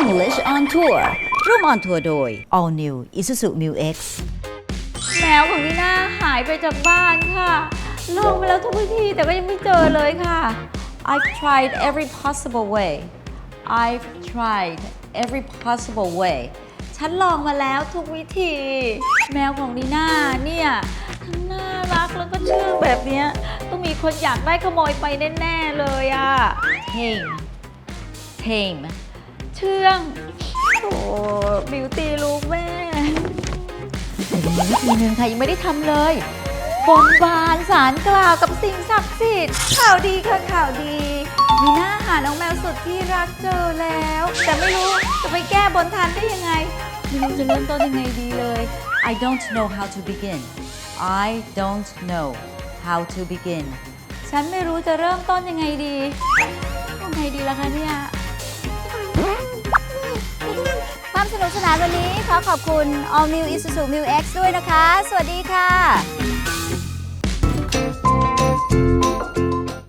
English on Tour ร่วมออนทัวร์โดย All New Isuzu Mu X แมวของนีน่าหายไปจากบ้านค่ะ ลองไปแล้วทุกวิธีแต่ก็ยังไม่เจอเลยค่ะ I've tried every possible way I've tried every possible way ฉันลองมาแล้วทุกวิธี แมวของนีน่าเนี่ยทั้งน่ารักแล้วก็เชื่องแบบเนี้ยต้องมีคนอยากได้ขโมยไปแน่ ๆ เลยอะ tame tame เชื่องโอ้บิวตี้ลูกแม่แต่ยังมีวิธีหนึ่งค่ะยังไม่ได้ทำเลยบนบานสารกล่าวกับสิ่งศักดิ์สิทธิ์ข่าวดีค่ะข่าวดี มีหน้าหาน้องแมวสุดที่รักเจอแล้ว แต่ไม่รู้จะไปแก้บนทันได้ยังไงไม่รู้จะเริ่มต้นยังไงดีเลย I don't know how to begin I don't know how to begin ฉันไม่รู้จะเริ่มต้นยังไงดียังไงดีล่ะคะเนี่ย สนุกสนานวันนี้ขอขอบคุณ All New Isuzu Mu X ด้วยนะคะ สวัสดีค่ะ